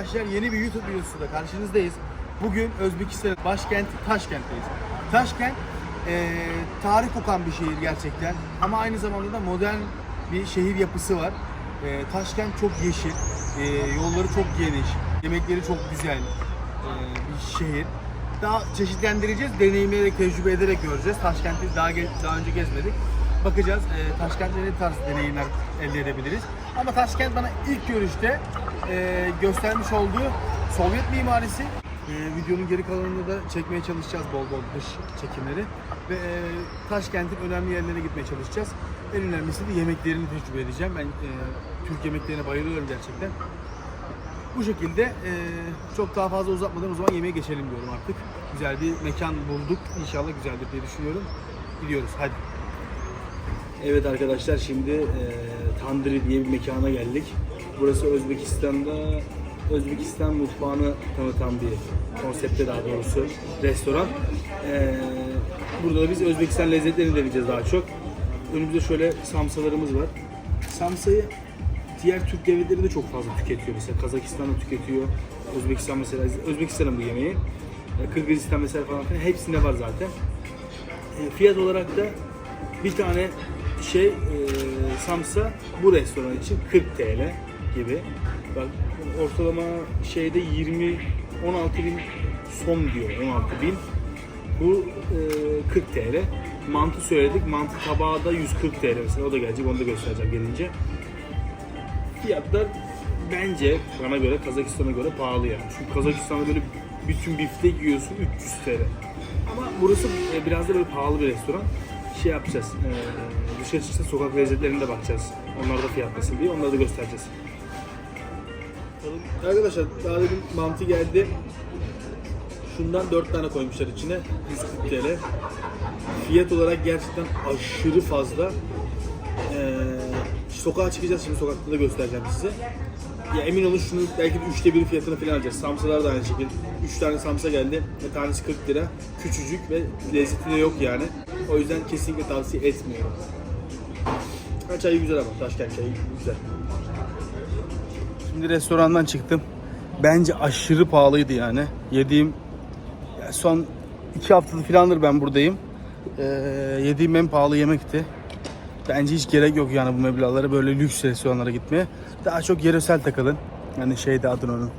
arkadaşlar yeni bir YouTube videosuyla karşınızdayız. Bugün Özbekistan başkenti Taşkent'teyiz. Taşkent eee tarih kokan bir şehir gerçekten ama aynı zamanda da modern bir şehir yapısı var. Eee, Taşkent çok yeşil, eee, yolları çok geniş, yemekleri çok güzel eee, bir şehir. Daha çeşitlendireceğiz, deneyimleyerek, tecrübe ederek göreceğiz. Taşkent'i daha, daha önce gezmedik. Bakacağız eee Taşkent'te ne tarz deneyimler elde edebiliriz. Ama Taşkent bana ilk görüşte eee, göstermiş olduğu Sovyet mimarisi eee, videonun geri kalanını da çekmeye çalışacağız bol bol dış çekimleri ve eee, Taşkent'in önemli yerlerine gitmeye çalışacağız. En önemlisi de yemeklerini tecrübe edeceğim. Ben eee, Türk yemeklerine bayılıyorum gerçekten. Bu şekilde eee, çok daha fazla uzatmadan o zaman yemeğe geçelim diyorum artık. Güzel bir mekan bulduk. İnşallah güzeldir diye düşünüyorum. Gidiyoruz hadi. Evet arkadaşlar şimdi eee Tandri diye bir mekana geldik. Burası Özbekistan'da Özbekistan mutfağını tanıtan bir konsepte daha doğrusu restoran. Eee, burada da biz Özbekistan lezzetlerini deneyeceğiz daha çok. Önümüzde şöyle samsalarımız var. Samsayı diğer Türk devletleri de çok fazla tüketiyor. Mesela Kazakistan'da tüketiyor. Özbekistan mesela Özbekistan'ın bu yemeği. E, Kırgızistan mesela falan filan hepsinde var zaten. E, fiyat olarak da bir tane şey e, samsa bu restoran için 40 TL gibi. Bak ortalama şeyde 20 16 bin son diyor 16 bin. Bu e, 40 TL. Mantı söyledik. Mantı tabağı da 140 TL mesela. O da gelecek. Onu da göstereceğim gelince. Fiyatlar bence bana göre Kazakistan'a göre pahalı yani. Çünkü Kazakistan'da böyle bütün biftek yiyorsun 300 TL. Ama burası e, biraz da böyle pahalı bir restoran. Şey yapacağız. E, dışarı çıksa sokak lezzetlerine de bakacağız. Onlar da fiyat nasıl diye onları da göstereceğiz. Arkadaşlar daha demin mantı geldi. Şundan 4 tane koymuşlar içine. 140 TL. Fiyat olarak gerçekten aşırı fazla. Ee, sokağa çıkacağız şimdi sokakta da göstereceğim size. Ya emin olun şunun belki de üçte biri fiyatını falan alacağız. Samsalar da aynı şekilde. 3 tane samsa geldi ve tanesi 40 lira. Küçücük ve lezzeti de yok yani. O yüzden kesinlikle tavsiye etmiyorum. Ha, çayı güzel ama Taşkent çayı güzel. Şimdi restorandan çıktım. Bence aşırı pahalıydı yani. Yediğim son iki haftadır falandır ben buradayım. Ee, yediğim en pahalı yemekti. Bence hiç gerek yok yani bu meblağlara böyle lüks restoranlara gitmeye. Daha çok yöresel takılın. Yani şeyde adın onun.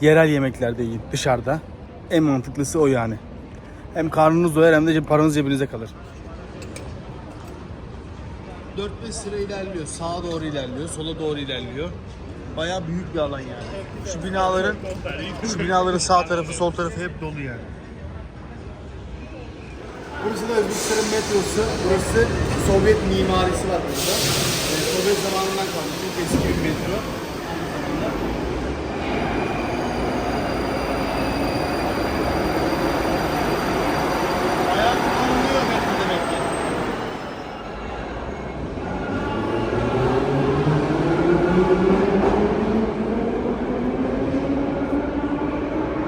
Yerel yemeklerde yiyin dışarıda. En mantıklısı o yani. Hem karnınız doyar hem de paranız cebinize kalır. 4-5 sıra ilerliyor. Sağa doğru ilerliyor, sola doğru ilerliyor. Bayağı büyük bir alan yani. Şu binaların şu binaların sağ tarafı, sol tarafı hep dolu yani. Burası da Özbekistan'ın metrosu. Burası Sovyet mimarisi var burada. Yani Sovyet zamanından kalmış çok eski bir metro. Bayağı kullanılıyor metro demek ki.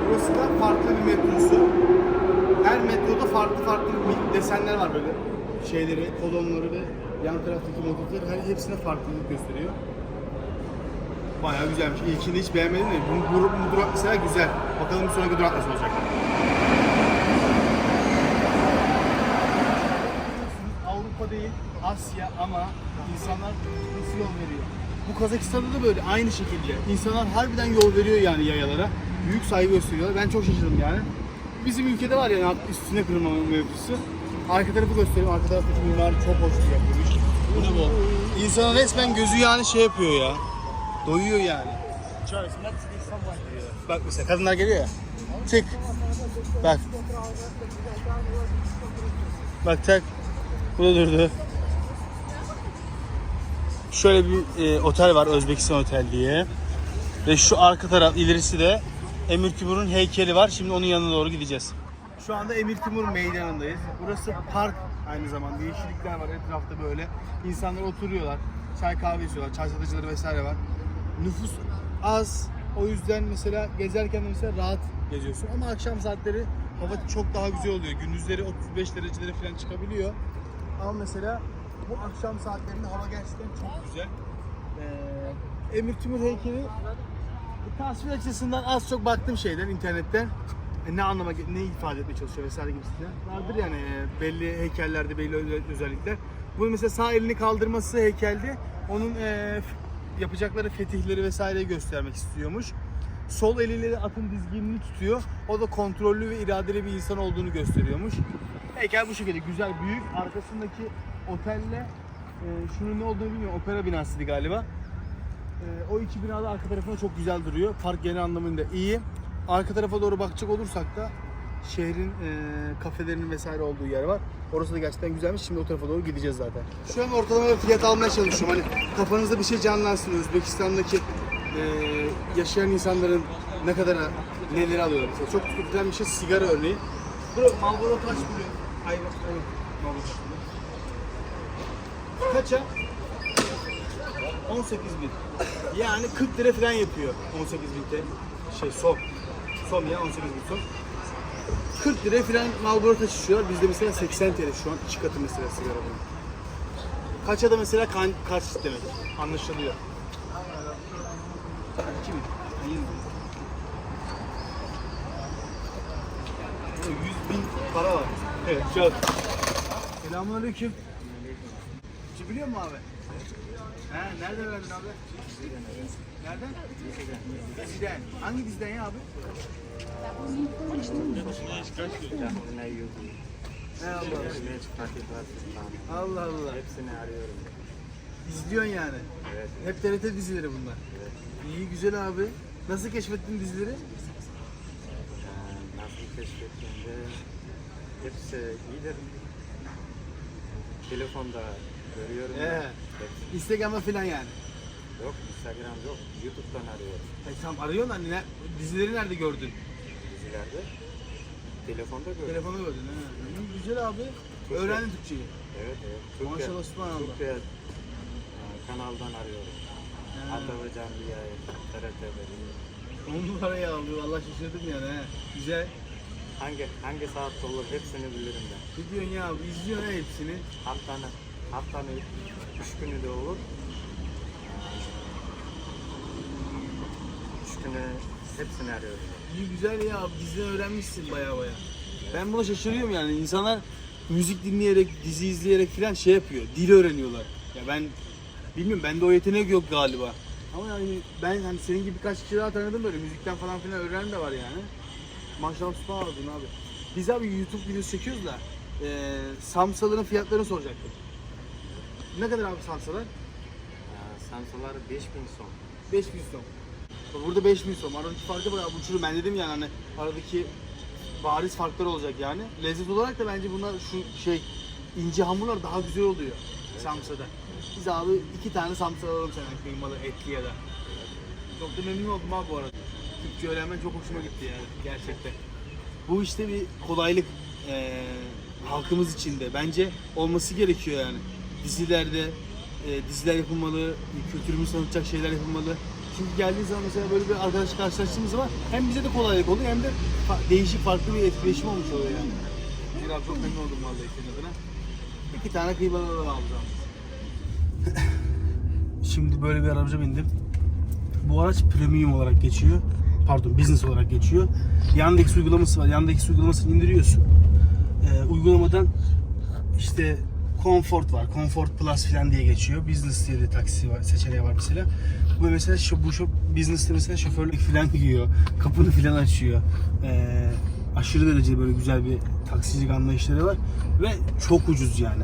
Burası da farklı bir metrosu. Her metroda farklı farklı desenler var böyle. Şeyleri, kolonları ve yan taraftaki motifler her hepsine farklılık gösteriyor. Bayağı güzelmiş. İlkini hiç beğenmedim de bu, bu, bu durak mesela güzel. Bakalım bir sonraki durak nasıl olacak. Avrupa değil, Asya ama insanlar nasıl yol veriyor? Bu Kazakistan'da da böyle aynı şekilde. İnsanlar harbiden yol veriyor yani yayalara. Büyük saygı gösteriyorlar. Ben çok şaşırdım yani. Bizim ülkede var yani üstüne kırılma mevzusu. Arka tarafı göstereyim. Arka taraftaki mimari çok hoş yapılmış. Bu ne bu? İnsanın resmen gözü yani şey yapıyor ya. Doyuyor yani. Bak mesela kadınlar geliyor ya. Tık. Bak. Bak tak. Bu da durdu. Şöyle bir e, otel var Özbekistan Otel diye. Ve şu arka taraf ilerisi de Emir Timur'un heykeli var. Şimdi onun yanına doğru gideceğiz. Şu anda Emir Timur meydanındayız. Burası park aynı zamanda. Yeşillikler var etrafta böyle. İnsanlar oturuyorlar. Çay kahve içiyorlar. Çay satıcıları vesaire var. Nüfus az. O yüzden mesela gezerken de mesela rahat geziyorsun. Ama akşam saatleri hava çok daha güzel oluyor. Gündüzleri 35 derecelere falan çıkabiliyor. Ama mesela bu akşam saatlerinde hava gerçekten çok güzel. Ee, Emir Timur heykeli Tasvir açısından az çok baktım şeyden internetten. E, Ne anlama ne ifade etmeye çalışıyor vesaire gibisinden. Vardır yani e, belli heykellerde belli özellikler. Bu mesela sağ elini kaldırması heykelde onun e, yapacakları fetihleri vesaireyi göstermek istiyormuş. Sol eliyle de atın dizginini tutuyor. O da kontrollü ve iradeli bir insan olduğunu gösteriyormuş. Heykel bu şekilde güzel, büyük. Arkasındaki otelle e, şunun ne olduğunu bilmiyorum. Opera binasıydı galiba. Ee, o iki binada arka tarafında çok güzel duruyor. Park genel anlamında iyi. Arka tarafa doğru bakacak olursak da şehrin e, kafelerinin vesaire olduğu yer var. Orası da gerçekten güzelmiş. Şimdi o tarafa doğru gideceğiz zaten. Şu an ortalama bir fiyat almaya çalışıyorum. Hani kafanızda bir şey canlansın. Özbekistan'daki e, yaşayan insanların ne kadar neleri alıyorlar. Mesela çok tüketilen bir şey sigara örneği. Bro, Marlboro kaç biliyor? Hayır, hayır. Marlboro kaç biliyor? Kaça? 18 bin. Yani 40 lira falan yapıyor 18 bin TL. Şey som. Som ya 18 bin som. 40 lira falan Marlboro taşışıyorlar. Bizde mesela 80 TL şu an iki katı mesela sigara bunun. Kaça da mesela kan, kaç demek. Anlaşılıyor. 2 bin. Ha, 20 bin. 100 bin para var. Evet çok. Selamünaleyküm. Biliyor musun abi? He, nerede verdin abi? Nereden? Diziden. Hangi diziden ya abi? Allah Allah. Allah Allah. Hepsini arıyorum. İzliyorsun yani. Evet. Hep TRT dizileri bunlar. İyi güzel abi. Nasıl keşfettin dizileri? Ee, nasıl keşfettiğinde hepsi iyidir. Telefonda görüyorum. Ee. Instagram'a falan yani. Yok, Instagram yok. YouTube'dan arıyorum. E, tamam arıyorsun hani ne, dizileri nerede gördün? Dizilerde. Telefonda gördüm. Telefonu gördün. He. İyi, güzel abi. Öğrendin Türkçeyi. Evet, evet. Türkçe- Maşallah, subhanallah. Türkçe, e, kanaldan arıyorum. Hatta ve Canlı'ya, TRT'de. 10 numarayı alıyor. Allah şaşırdım yani he. Güzel. Hangi hangi saatte olur hepsini bilirim ben. Ne diyorsun ya abi? İzliyorsun ha hepsini. Haftanın, haftanın üç günü de olur. Üç günü hepsini arıyorum. İyi güzel ya abi dizi öğrenmişsin baya baya. Ben buna şaşırıyorum yani insanlar müzik dinleyerek, dizi izleyerek falan şey yapıyor, dil öğreniyorlar. Ya ben bilmiyorum bende o yetenek yok galiba. Ama yani ben hani senin gibi birkaç kişi daha tanıdım böyle müzikten falan filan öğrenen de var yani. Maşallah subhanallah abi. Biz abi YouTube videosu çekiyoruz da eee samsaların fiyatlarını soracaktım. Ne kadar abi samsalar? Ee, Samsalar 5000 son. 5000 son. Burada 5000 son. Aradaki farkı bak bu çürü. Ben dedim yani hani aradaki bariz farklar olacak yani. Lezzet olarak da bence bunlar şu şey ince hamurlar daha güzel oluyor samsada. Biz abi iki tane samsa alalım senden kıymalı etli ya da. Çok da memnun oldum abi bu arada. Türkçe öğrenmen çok hoşuma gitti yani gerçekten. Bu işte bir kolaylık eee, halkımız için de bence olması gerekiyor yani. Dizilerde e, diziler yapılmalı, kültürümüzü tanıtacak şeyler yapılmalı. Çünkü geldiği zaman mesela böyle bir arkadaş karşılaştığımız zaman hem bize de kolaylık oluyor hem de fa- değişik farklı bir etkileşim olmuş oluyor yani. Bir abi çok memnun oldum vallahi senin adına. İki tane kıymalı alacağım. Şimdi böyle bir araca bindim. Bu araç premium olarak geçiyor. Pardon business olarak geçiyor. Yandex uygulaması var. Yandex uygulamasını indiriyorsun. Ee, uygulamadan işte Comfort var. Comfort Plus falan diye geçiyor. Business diye de taksi var, seçeneği var mesela. Bu mesela şu, bu şu business'te mesela şoförlük falan giyiyor. Kapını falan açıyor. Ee, aşırı derecede böyle güzel bir taksicilik anlayışları var. Ve çok ucuz yani.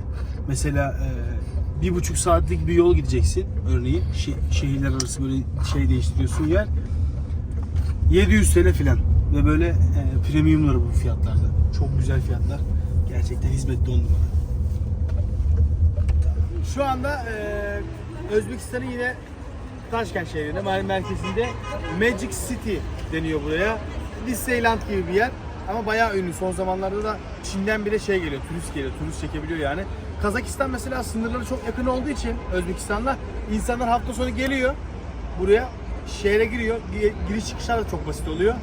Mesela e, bir buçuk saatlik bir yol gideceksin örneğin. Şe- şehirler arası böyle şey değiştiriyorsun yer. 700 TL falan ve böyle e, premiumları bu fiyatlarda. Çok güzel fiyatlar. Gerçekten hizmetli on numara. Şu anda e, Özbekistan'ın yine Taşkent şehrinde, mer- merkezinde Magic City deniyor buraya. Disneyland gibi bir yer ama bayağı ünlü. Son zamanlarda da Çin'den bile şey geliyor, turist geliyor, turist çekebiliyor yani. Kazakistan mesela sınırları çok yakın olduğu için Özbekistan'la insanlar hafta sonu geliyor buraya şehre giriyor. Gi- Giriş çıkışlar da çok basit oluyor.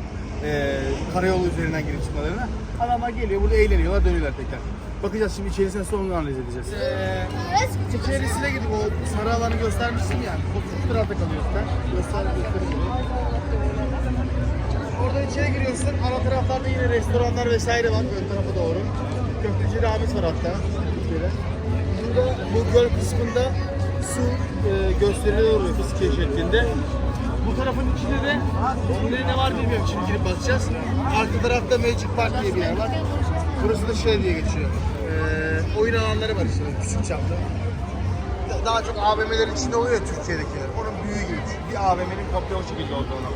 Ee, karayolu üzerinden girip çıkmalarına. Adamlar geliyor burada eğleniyorlar dönüyorlar tekrar. Bakacağız şimdi içerisine sonra analiz edeceğiz. Ee, içerisine gidip o sarı alanı göstermiştim ya. O tarafta kalıyor zaten. Göster, göstereyim. içeri giriyorsun. Ana taraflarda yine restoranlar vesaire var ön tarafa doğru. Köfteci Ramiz var hatta. Burada bu göl kısmında su e, gösteriler oluyor şeklinde. Bu tarafın içinde de burada ne var bilmiyorum şimdi girip bakacağız. Arka tarafta Magic Park diye bir yer var. Burası da şey diye geçiyor. E, oyun alanları var işte küçük çaplı. Daha çok AVM'ler içinde oluyor ya Türkiye'dekiler. Onun büyüğü gibi. Bir AVM'nin kopya o şekilde olduğunu.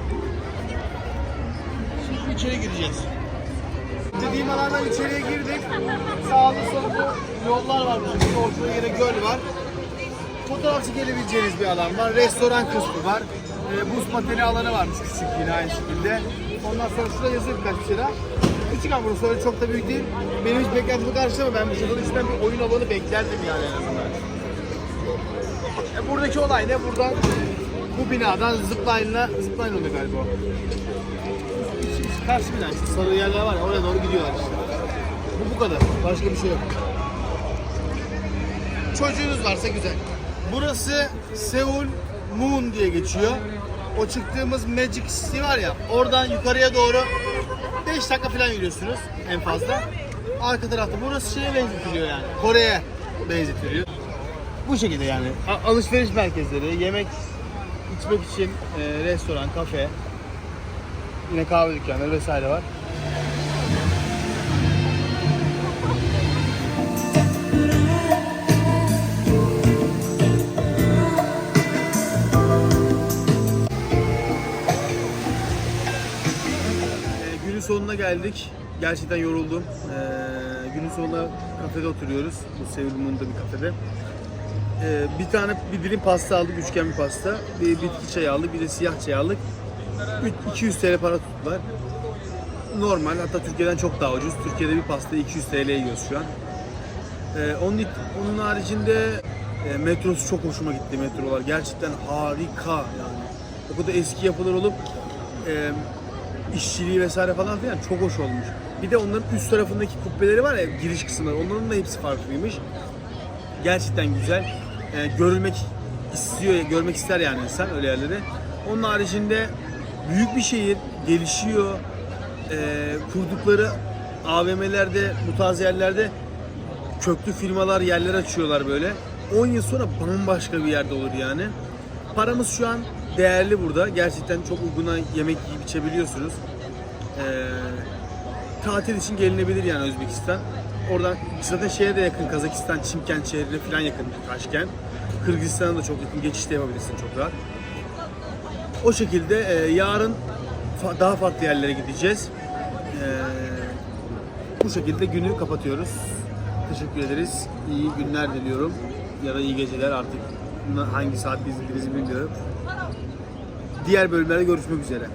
Şimdi içeri gireceğiz. Dediğim alandan içeriye girdik. Sağlı sollu yollar var burada. Ortada yine göl var. Fotoğraf çekebileceğiniz bir alan var. Restoran kısmı var. E, buz pateni alanı varmış küçük yine aynı şekilde. Ondan sonra şurada yazıyor birkaç bir şey daha. Küçük ama burası öyle çok da büyük değil. Benim hiç beklentimi karşılama. Ben bu şurada içinden bir oyun alanı beklerdim yani en azından. Buradaki olay ne? Buradan bu binadan zipline'la zipline oluyor galiba. Karşı bina işte sarı yerler var ya oraya doğru gidiyorlar işte. Bu bu kadar. Başka bir şey yok. Çocuğunuz varsa güzel. Burası Seoul Moon diye geçiyor. O çıktığımız Magic City var ya oradan yukarıya doğru 5 dakika falan yürüyorsunuz en fazla. Arka tarafta burası şeye benzetiliyor yani. Kore'ye benzetiliyor. Bu şekilde yani. A- alışveriş merkezleri, yemek içmek için e, restoran, kafe, yine kahve dükkanları vesaire var. Ee, günün sonuna geldik. Gerçekten yoruldum. Ee, günün sonunda kafede oturuyoruz. Bu Moon'da bir kafede. Ee, bir tane bir dilim pasta aldık, üçgen bir pasta. Bir bitki çayı aldık, bir de siyah çay aldık. Üç- 200 TL para tuttular. Normal, hatta Türkiye'den çok daha ucuz. Türkiye'de bir pasta 200 TL'ye yiyoruz şu an. Ee, onun, onun haricinde e, metrosu çok hoşuma gitti metrolar. Gerçekten harika yani. O kadar eski yapılar olup e, işçiliği vesaire falan filan çok hoş olmuş. Bir de onların üst tarafındaki kubbeleri var ya giriş kısımları. Onların da hepsi farklıymış. Gerçekten güzel. E, görülmek istiyor, görmek ister yani insan öyle yerleri. Onun haricinde büyük bir şehir, gelişiyor. E, kurdukları AVM'lerde, bu tarz yerlerde köklü firmalar yerler açıyorlar böyle. 10 yıl sonra bambaşka bir yerde olur yani. Paramız şu an değerli burada. Gerçekten çok uyguna yemek yiyip içebiliyorsunuz. Ee, tatil için gelinebilir yani Özbekistan. Oradan zaten şeye de yakın Kazakistan, Çimkent şehrine falan yakın Taşkent. Kırgızistan'a da çok yakın. Geçiş de yapabilirsin çok rahat. O şekilde e, yarın fa- daha farklı yerlere gideceğiz. Ee, bu şekilde günü kapatıyoruz. Teşekkür ederiz. İyi günler diliyorum. Ya da iyi geceler artık. Hangi saat izlediğinizi bilmiyorum. Diğer bölümlerde görüşmek üzere.